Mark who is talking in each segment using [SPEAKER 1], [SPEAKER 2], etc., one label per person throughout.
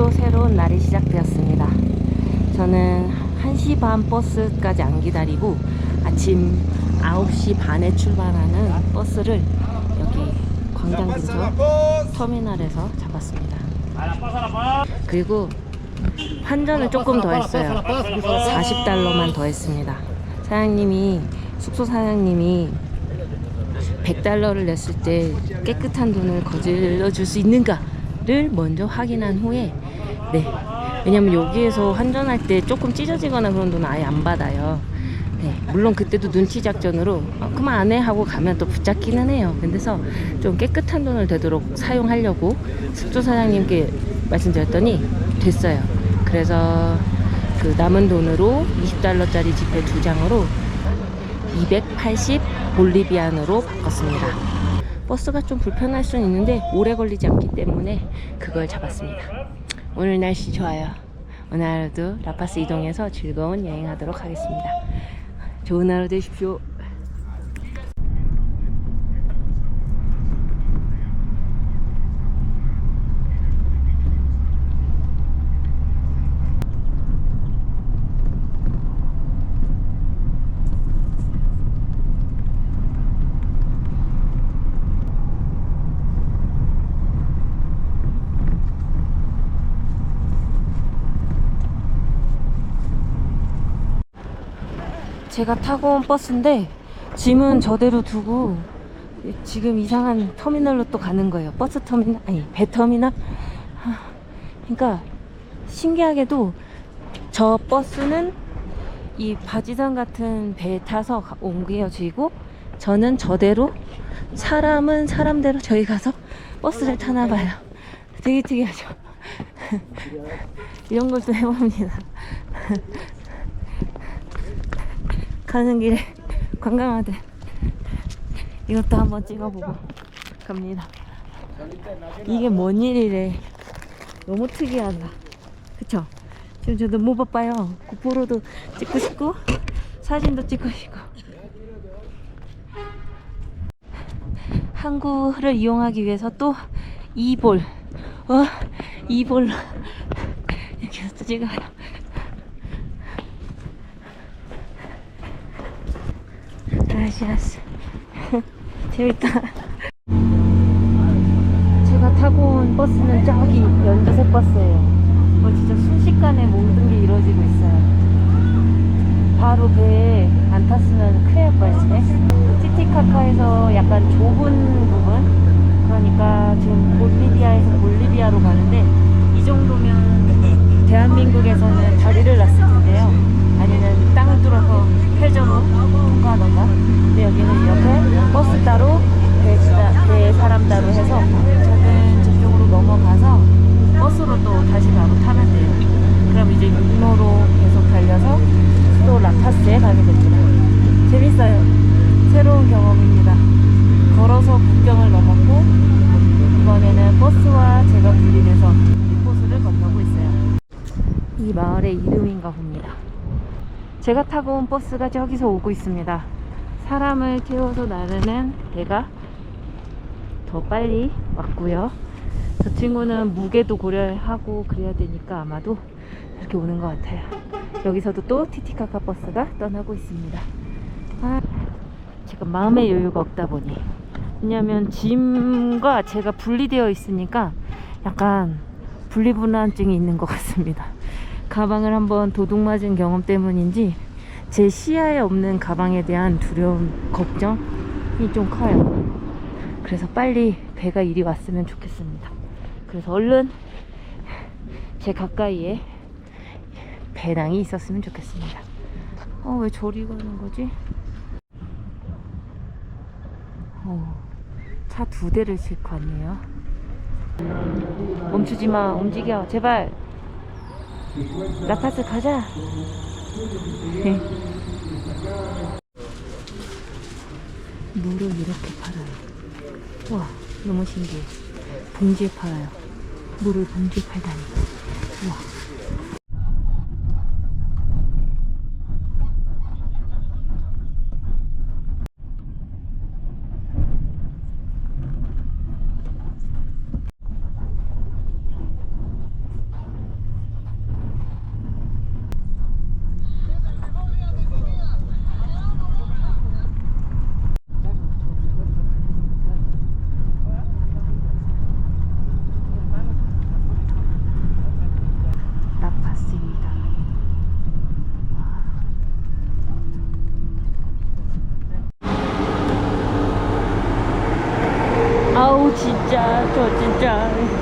[SPEAKER 1] 또 새로운 날이 시작되었습니다. 저는 1시 반 버스까지 안 기다리고 아침 9시 반에 출발하는 버스를 여기 광장 근처 터미널에서 잡았습니다. 그리고 환전을 조금 더 했어요. 40달러만 더 했습니다. 사장님이, 숙소 사장님이 100달러를 냈을 때 깨끗한 돈을 거질러 줄 수 있는가를 먼저 확인한 후에 네. 왜냐면 여기에서 환전할 때 조금 찢어지거나 그런 돈은 아예 안 받아요. 네. 물론 그때도 눈치 작전으로 어, 그만 안 해 하고 가면 또 붙잡기는 해요. 그래서 좀 깨끗한 돈을 되도록 사용하려고 숙소 사장님께 말씀드렸더니 됐어요. 그래서 그 남은 돈으로 20달러짜리 지폐 두 장으로 280 볼리비안으로 바꿨습니다. 버스가 좀 불편할 수는 있는데 오래 걸리지 않기 때문에 그걸 잡았습니다. 오늘 날씨 좋아요. 오늘 하루도 라파스 이동해서 즐거운 여행하도록 하겠습니다. 좋은 하루 되십시오. 제가 타고 온 버스인데 짐은 저대로 두고 지금 이상한 터미널로 또 가는 거예요. 버스 터미널 아니 배 터미널. 하, 그러니까 신기하게도 저 버스는 이 바지선 같은 배에 타서 가- 옮겨지고 저는 저대로 사람은 사람대로 저희 가서 버스를 타나 봐요. 되게 특이하죠. 이런 걸 또 해봅니다. 가는 길에 관광하듯 이것도 한번 찍어보고 갑니다. 이게 뭔 일이래. 너무 특이하다. 그쵸? 지금 저도 못 바빠요. 고프로도 찍고 싶고 사진도 찍고 싶고 항구를 이용하기 위해서 또 이볼 어 이볼로 이렇게 해서 또 찍어요. 아시아스. 재밌다. 제가 타고 온 버스는 저기 연두색 버스예요. 뭐 진짜 순식간에 모든 게 이루어지고 있어요. 바로 배에 안 탔으면 큰일 날 뻔했네. 티티카카에서 약간 좁은 부분? 그러니까 지금 볼리비아에서 볼리비아로 가는데 이 정도면 대한민국에서는 다리를 놨을 텐데요 회전으로 통과하던가 근데 여기는 이렇게 버스 따로 배, 자- 배 사람 따로 해서 저는 저쪽으로 넘어가서 버스로 또 다시 바로 타면 돼요. 그럼 이제 육로로 계속 달려서 수도 라파스에 가게 됩니다. 재밌어요. 새로운 경험입니다. 걸어서 국경을 넘었고 이번에는 버스와 제가 분리돼서 호수를 건너고 있어요. 이 마을의 이름인가 봅니다 제가 타고 온 버스가 저기서 오고 있습니다. 사람을 태워서 나르는 배가 더 빨리 왔고요. 저 친구는 무게도 고려하고 그래야 되니까 아마도 이렇게 오는 것 같아요. 여기서도 또 티티카카 버스가 떠나고 있습니다. 아, 제가 마음의 여유가 없다 보니 왜냐면 짐과 제가 분리되어 있으니까 약간 분리불안증이 있는 것 같습니다. 가방을 한번 도둑 맞은 경험 때문인지 제 시야에 없는 가방에 대한 두려움, 걱정이 좀 커요. 그래서 빨리 배가 이리 왔으면 좋겠습니다. 그래서 얼른 제 가까이에 배낭이 있었으면 좋겠습니다. 어, 왜 저리 가는 거지? 어, 차 두 대를 싣고 왔네요. 멈추지 마, 움직여, 제발. 라파스 가자. 물을 이렇게 팔아요. 와, 너무 신기해. 봉지에 팔아요. 물을 봉지에 팔다니. 와.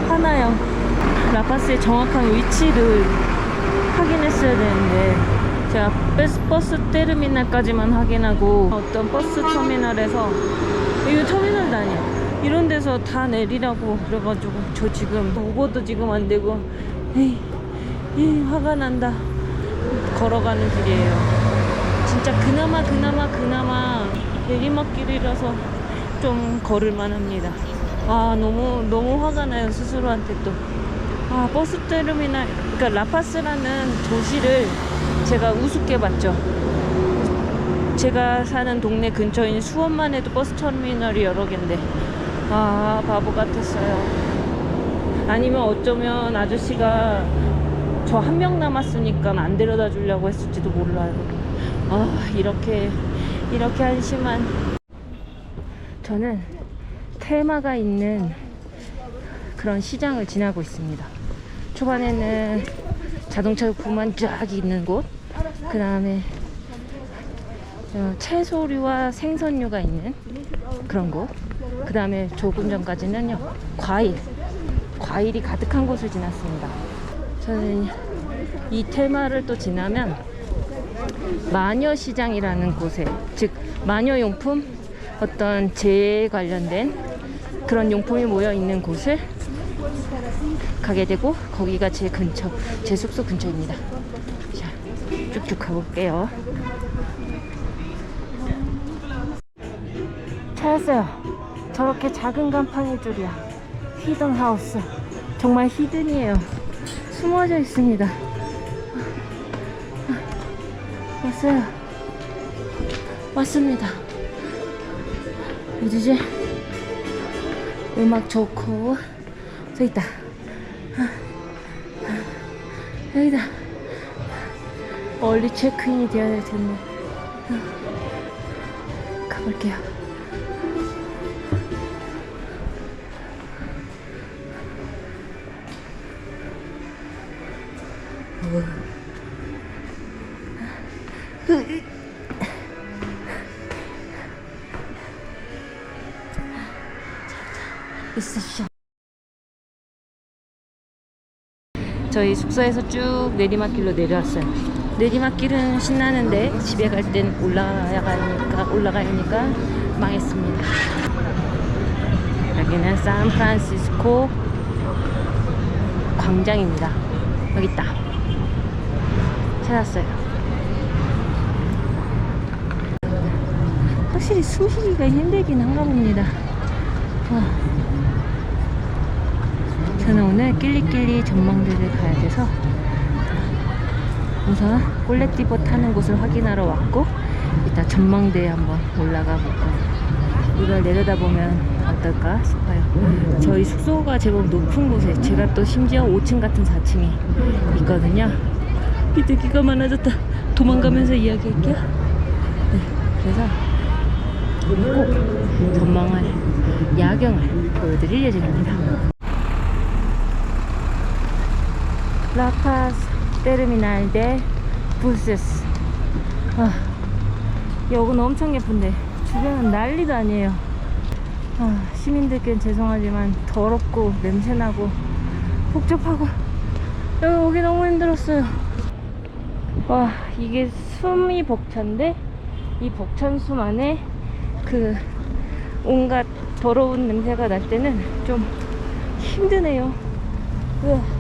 [SPEAKER 1] 하나요. 라파스의 정확한 위치를 확인했어야 되는데 제가 버스, 버스 테르미널까지만 확인하고 어떤 버스 터미널에서 이거 터미널도 아니야. 이런 데서 다 내리라고 그래가지고 저 지금 오버도 지금 안 되고 에이, 에이 화가 난다. 걸어가는 길이에요. 진짜 그나마 그나마 그나마 내리막길이라서 좀 걸을만 합니다. 아 너무 너무 화가 나요 스스로한테 또. 아 버스 테르미널 그러니까 라파스라는 도시를 제가 우습게 봤죠. 제가 사는 동네 근처인 수원만 해도 버스 터미널이 여러 개인데 아 바보 같았어요. 아니면 어쩌면 아저씨가 저 한 명 남았으니까 안 데려다 주려고 했을지도 몰라요. 아 이렇게 이렇게 한심한 저는 테마가 있는 그런 시장을 지나고 있습니다. 초반에는 자동차 부만 쫙 있는 곳, 그 다음에 어, 채소류와 생선류가 있는 그런 곳, 그 다음에 조금 전까지는요 과일, 과일이 가득한 곳을 지났습니다. 저는 이 테마를 또 지나면 마녀 시장이라는 곳에, 즉 마녀 용품 어떤 재에 관련된 그런 용품이 모여 있는 곳을 가게 되고 거기가 제 근처, 제 숙소 근처입니다. 자, 쭉쭉 가볼게요. 찾았어요. 저렇게 작은 간판일 줄이야. 히든 하우스. 정말 히든이에요. 숨어져 있습니다. 왔어요. 왔습니다. 어디지? 음악 좋고 저 있다. 여기다. 얼리 체크인이 되어야 될 텐데. 가볼게요. 저희 숙소에서 쭉 내리막길로 내려왔어요. 내리막길은 신나는데 집에 갈 땐 올라가니까 올라가니까 망했습니다. 여기는 샌프란시스코 광장입니다. 여기 있다. 찾았어요. 확실히 숨쉬기가 힘들긴 한가 봅니다. 와. 저는 오늘 낄리낄리 전망대를 가야 돼서 우선 꼴레띠보 타는 곳을 확인하러 왔고 이따 전망대에 한번 올라가 볼 거예요. 이걸 내려다보면 어떨까 싶어요. 저희 숙소가 제법 높은 곳에 제가 또 심지어 5층 같은 4층이 있거든요. 비둘기가 많아졌다. 도망가면서 이야기할게요. 네, 그래서 꼭 전망을 야경을 보여드릴 예정입니다. 라파스 테르미날 데 부스스. 아, 여기는 엄청 예쁜데 주변은 난리도 아니에요. 아, 시민들께는 죄송하지만 더럽고 냄새나고 복잡하고 여기 오기 너무 힘들었어요. 와 이게 숨이 벅찬데? 이 벅찬 숨 안에 그 온갖 더러운 냄새가 날 때는 좀 힘드네요. 으아.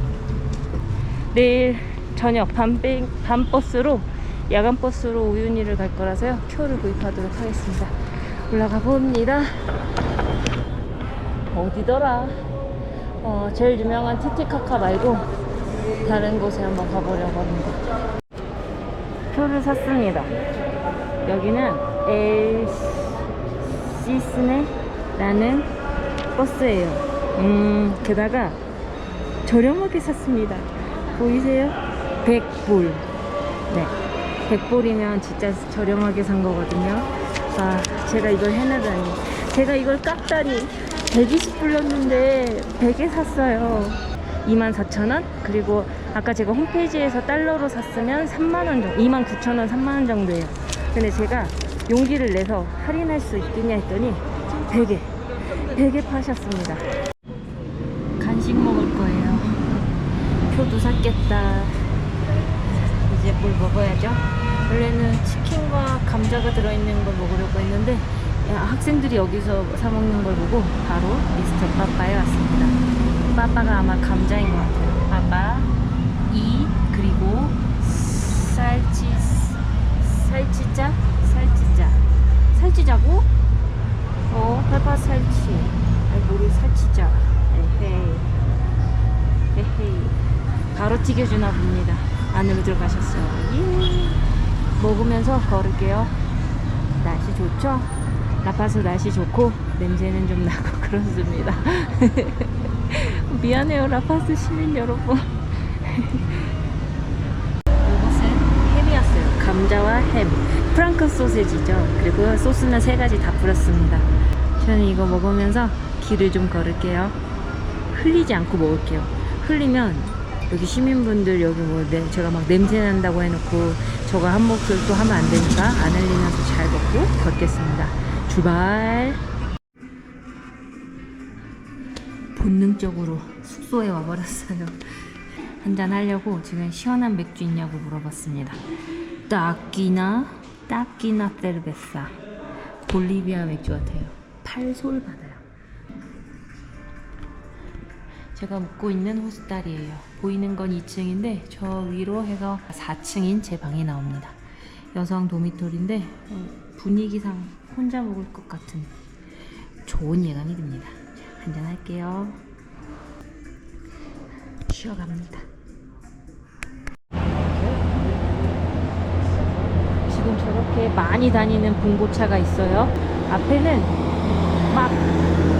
[SPEAKER 1] 내일 저녁 밤, 밤 버스로 야간 버스로 우윤희를 갈 거라서요. 표를 구입하도록 하겠습니다. 올라가 봅니다. 어디더라? 어, 제일 유명한 티티카카 말고 다른 곳에 한번 가보려고 합니다. 표를 샀습니다. 여기는 엘시스네라는 버스예요. 음 게다가 저렴하게 샀습니다 보이세요? 100불. 네. 100불이면 진짜 저렴하게 산 거거든요. 아, 제가 이걸 해내다니. 제가 이걸 깎다니. 120불이었는데 100에 샀어요. 24,000원? 그리고 아까 제가 홈페이지에서 달러로 샀으면 3만원 정도, 29,000원, 3만원 정도예요. 근데 제가 용기를 내서 할인할 수 있겠냐 했더니 100에, 100에 파셨습니다. 간식 먹을 거예요. 표도 샀겠다. 이제 뭘 먹어야죠? 원래는 치킨과 감자가 들어있는 걸 먹으려고 했는데 야, 학생들이 여기서 사 먹는 걸 보고 바로 미스터 빠빠에 왔습니다. 빠빠가 아마 감자인 것 같아요. 빠빠 이 그리고 살치 살치자 살치자 살치자고 어 페퍼 살치 아이 우리 살치자 에헤이 에헤이 바로 튀겨주나 봅니다 안으로 들어가셨어요 예 먹으면서 걸을게요 날씨 좋죠 라파스 날씨 좋고 냄새는 좀 나고 그렇습니다 미안해요 라파스 시민 여러분 이것은 햄이었어요. 감자와 햄. 프랑크 소세지죠. 그리고 소스는 세 가지 다 뿌렸습니다. 저는 이거 먹으면서 길을 좀 걸을게요. 흘리지 않고 먹을게요. 흘리면 여기 시민분들 여기 뭐 네, 제가 막 냄새 난다고 해놓고 저거 한 몫을 또 하면 안 되니까 안 흘리면서 잘 먹고 걷겠습니다. 출발! 본능적으로 숙소에 와버렸어요. 한잔 하려고 지금 시원한 맥주 있냐고 물어봤습니다. 따끼나 따끼나 세르베사 볼리비아 맥주 같아요. 팔솔 받아요. 제가 묵고 있는 호스딸이에요. 보이는 건 2층인데 저 위로 해서 4층인 제 방이 나옵니다. 여성 도미토리인데 어, 분위기상 혼자 먹을 것 같은 좋은 예감이 듭니다. 자, 한잔 할게요. 쉬어갑니다. 지금 저렇게 많이 다니는 봉고차가 있어요. 앞에는 막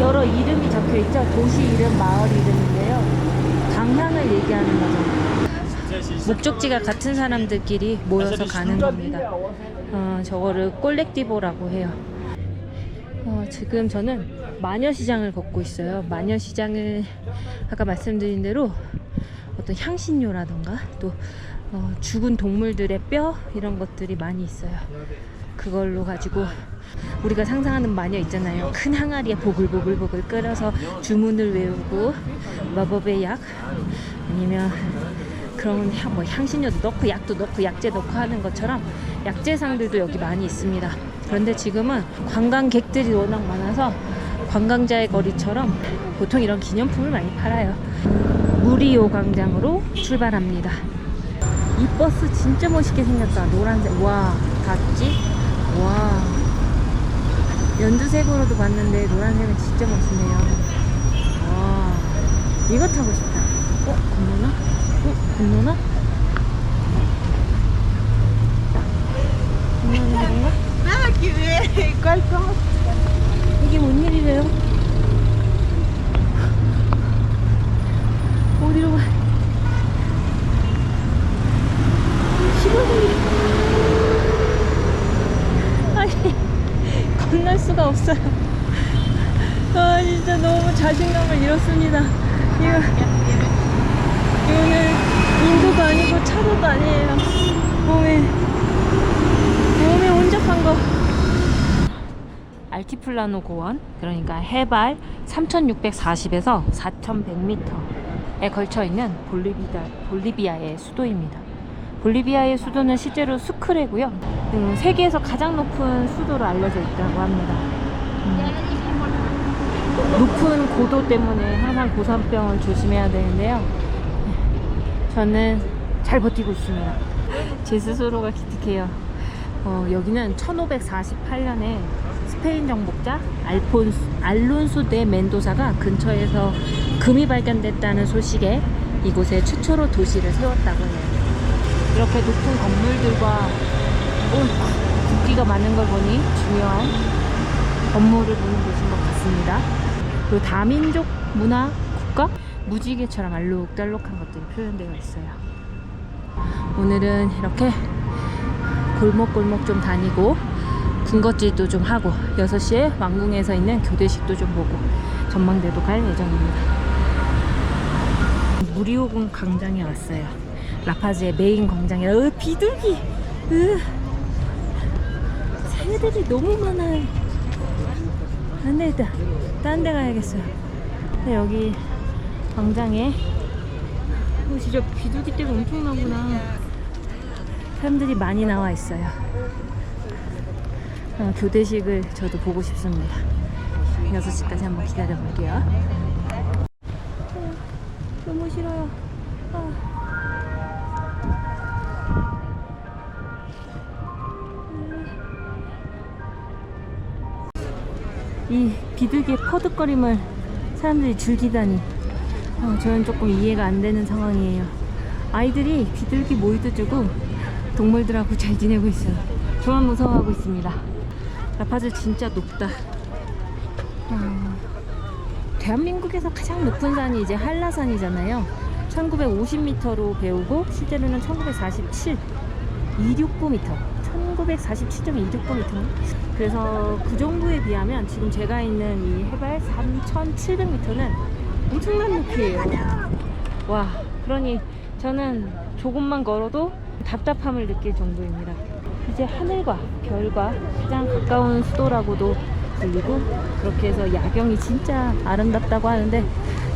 [SPEAKER 1] 여러 이름이 적혀 있죠. 도시 이름, 마을 이름인데요. 방향을 얘기하는 거죠. 목적지가 같은 사람들끼리 모여서 가는 겁니다. 어, 저거를 꼴렉티보라고 해요. 어, 지금 저는 마녀시장을 걷고 있어요. 마녀시장을 아까 말씀드린 대로 어떤 향신료라던가 또 어, 죽은 동물들의 뼈 이런 것들이 많이 있어요. 그걸로 가지고 우리가 상상하는 마녀 있잖아요. 큰 항아리에 보글보글보글 끓여서 주문을 외우고 마법의 약 아니면 그런 향, 뭐 향신료도 넣고 약도 넣고 약재 넣고 하는 것처럼 약재상들도 여기 많이 있습니다. 그런데 지금은 관광객들이 워낙 많아서 관광자의 거리처럼 보통 이런 기념품을 많이 팔아요. 무리오 광장으로 출발합니다. 이 버스 진짜 멋있게 생겼다. 노란색. 와, 봤지? 와. 연두색으로도 봤는데 노란색은 진짜 멋있네요. 와. 이거 타고 싶다. 어? 건너나? 어? 건너나? 건너는 건가?
[SPEAKER 2] Ver, ¿cuál cosa?
[SPEAKER 1] 이게 뭔 일이래요? 어디로 가? 신호등이 아니 건널 수가 없어요. 아 진짜 너무 자신감을 잃었습니다. 이거 여기 인도도 아니고 차도도 아니에요. 몸에 몸에 온적한 거. 알티플라노 고원 그러니까 해발 3640에서 4100m에 걸쳐 있는 볼리비아, 볼리비아의 수도입니다. 볼리비아의 수도는 실제로 수크레고요. 음, 세계에서 가장 높은 수도로 알려져 있다고 합니다. 음, 높은 고도 때문에 항상 고산병을 조심해야 되는데요. 저는 잘 버티고 있습니다. 제 스스로가 기특해요. 어, 여기는 1548년에 스페인 정복자 알폰스, 알론소 데 멘도사가 근처에서 금이 발견됐다는 소식에 이곳에 최초로 도시를 세웠다고 해요. 이렇게 높은 건물들과 오, 국기가 많은 걸 보니 중요한 건물을 보는 곳인 것 같습니다. 그리고 다민족 문화 국가 무지개처럼 알록달록한 것들이 표현되어 있어요. 오늘은 이렇게 골목골목 좀 다니고 군것질도 좀 하고 6시에 왕궁에서 있는 교대식도 좀 보고 전망대도 갈 예정입니다. 무리오군 광장에 왔어요. 라파즈의 메인 광장이라 으 비둘기 으 새들이 너무 많아요. 안 되겠다. 딴 데 가야겠어요. 여기 광장에 어, 진짜 비둘기 떼가 엄청나구나 사람들이 많이 나와 있어요 어, 교대식을 저도 보고 싶습니다 6시까지 한번 기다려 볼게요 비둘기의 퍼득거림을 사람들이 즐기다니 어, 저는 조금 이해가 안 되는 상황이에요. 아이들이 비둘기 모이도 주고 동물들하고 잘 지내고 있어요. 저만 무서워하고 있습니다. 라파즈 진짜 높다. 어, 대한민국에서 가장 높은 산이 이제 한라산이잖아요. 1950m로 배우고 실제로는 1947, 269m, 1947.269m. 그래서 그 정도에 비하면 지금 제가 있는 이 해발 3,700m는 엄청난 높이에요. 와, 그러니 저는 조금만 걸어도 답답함을 느낄 정도입니다. 이제 하늘과 별과 가장 가까운 수도라고도 불리고 그렇게 해서 야경이 진짜 아름답다고 하는데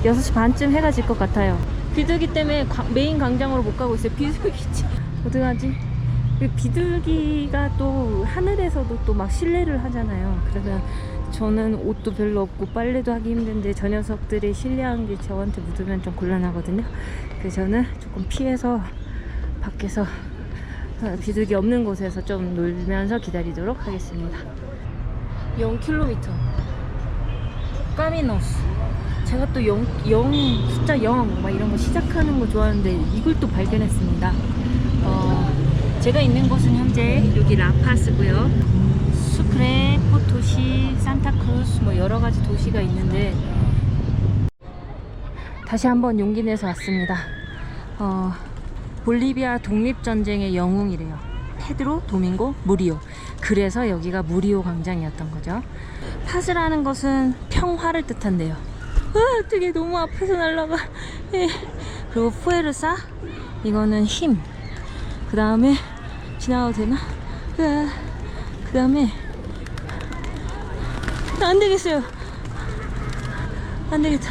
[SPEAKER 1] 6시 반쯤 해가 질 것 같아요. 비둘기 때문에 과- 메인 광장으로 못 가고 있어요. 비둘기 참 어떡하지? 그 비둘기가 또 하늘에서도 또 막 실내를 하잖아요. 그래서 저는 옷도 별로 없고 빨래도 하기 힘든데 저 녀석들의 실내한 게 저한테 묻으면 좀 곤란하거든요. 그래서 저는 조금 피해서 밖에서 어, 비둘기 없는 곳에서 좀 놀면서 기다리도록 하겠습니다. 0km. 까미노스. 제가 또 0, 0 숫자 0, 막 이런 거 시작하는 거 좋아하는데 이걸 또 발견했습니다. 어, 제가 있는 곳은 현재 여기 라파스고요. 수크레, 포토시, 산타크루스 뭐 여러 가지 도시가 있는데 다시 한번 용기 내서 왔습니다. 어, 볼리비아 독립전쟁의 영웅이래요. 페드로 도밍고 무리오. 그래서 여기가 무리오 광장이었던 거죠. 파즈라는 것은 평화를 뜻한대요. 아, 되게 너무 앞에서 날라가. 예. 그리고 푸에르사 이거는 힘. 그 다음에 지나가도 되나? 그 다음에 안 되겠어요. 안 되겠다.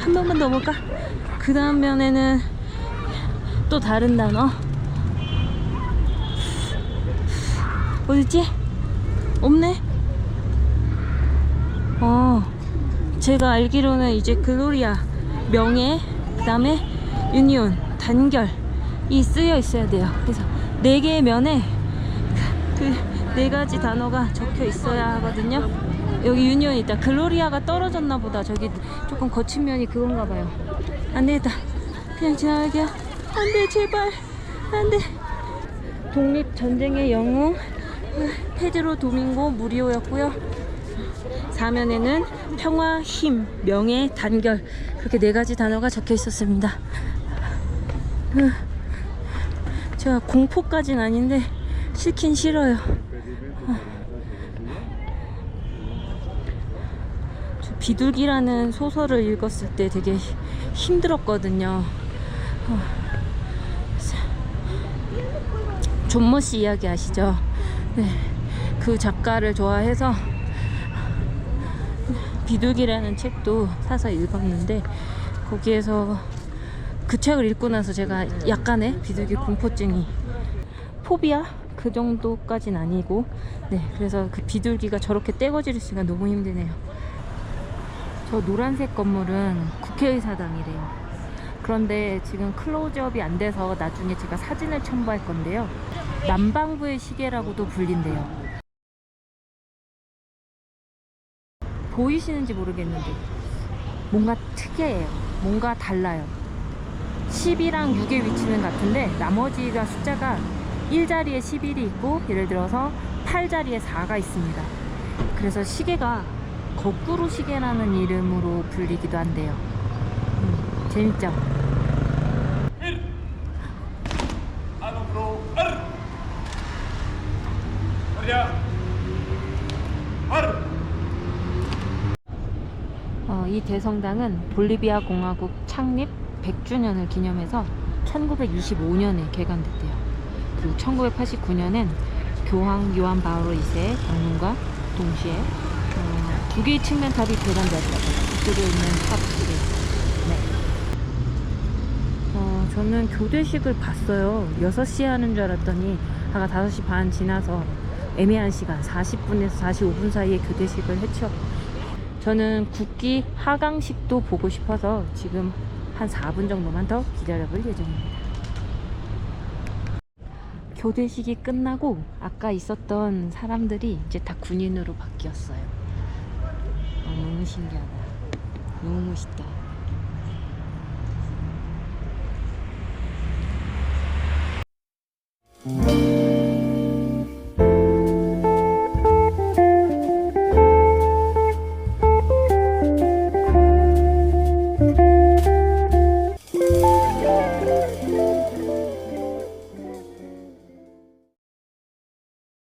[SPEAKER 1] 한 번만 더 볼까? 그 다음 면에는 또 다른 단어. 어딨지? 없네? 어, 제가 알기로는 이제 글로리아, 명예, 그 다음에 유니온, 단결, 이 쓰여 있어야 돼요. 그래서 네 개의 면에 그 네 가지 단어가 적혀 있어야 하거든요. 여기 유니온 있다. 글로리아가 떨어졌나 보다. 저기 조금 거친 면이 그건가 봐요. 안 되겠다. 그냥 지나갈게요. 안 돼, 제발. 안 돼. 독립 전쟁의 영웅 페드로 도밍고 무리오였고요. 사면에는 평화, 힘, 명예, 단결 그렇게 네 가지 단어가 적혀 있었습니다. 으, 제가 공포까진 아닌데 싫긴 싫어요. 저 비둘기라는 소설을 읽었을 때 되게 히- 힘들었거든요. 어, 존 머시 이야기 아시죠? 네, 그 작가를 좋아해서 비둘기라는 책도 사서 읽었는데 거기에서 그 책을 읽고 나서 제가 약간의 비둘기 공포증이 포비아 그 정도까진 아니고 네 그래서 그 비둘기가 저렇게 떼거지를 수가 너무 힘드네요. 저 노란색 건물은 국회의사당이래요. 그런데 지금 클로즈업이 안 돼서 나중에 제가 사진을 첨부할 건데요. 남방부의 시계라고도 불린대요. 보이시는지 모르겠는데 뭔가 특이해요. 뭔가 달라요. 10이랑 6의 위치는 같은데 나머지가 숫자가 1자리에 11이 있고 예를 들어서 8자리에 4가 있습니다. 그래서 시계가 거꾸로 시계라는 이름으로 불리기도 한대요. 음, 재밌죠? 어, 이 대성당은 볼리비아 공화국 창립 100주년을 기념해서 1925년에 개관됐대요. 그리고 1989년엔 교황 요한 바오로 2세 방문과 동시에 어, 두 개의 측면탑이 개관되었다고 이쪽에 있는 탑두 개. 저는 교대식을 봤어요. 6시에 하는 줄 알았더니 아까 5시 반 지나서 애매한 시간 40분에서 45분 사이에 교대식을 했죠. 저는 국기 하강식도 보고 싶어서 지금 한 4분 정도만 더 기다려볼 예정입니다. 교대식이 끝나고 아까 있었던 사람들이 이제 다 군인으로 바뀌었어요. 어, 너무 신기하다. 너무 멋있다. 음.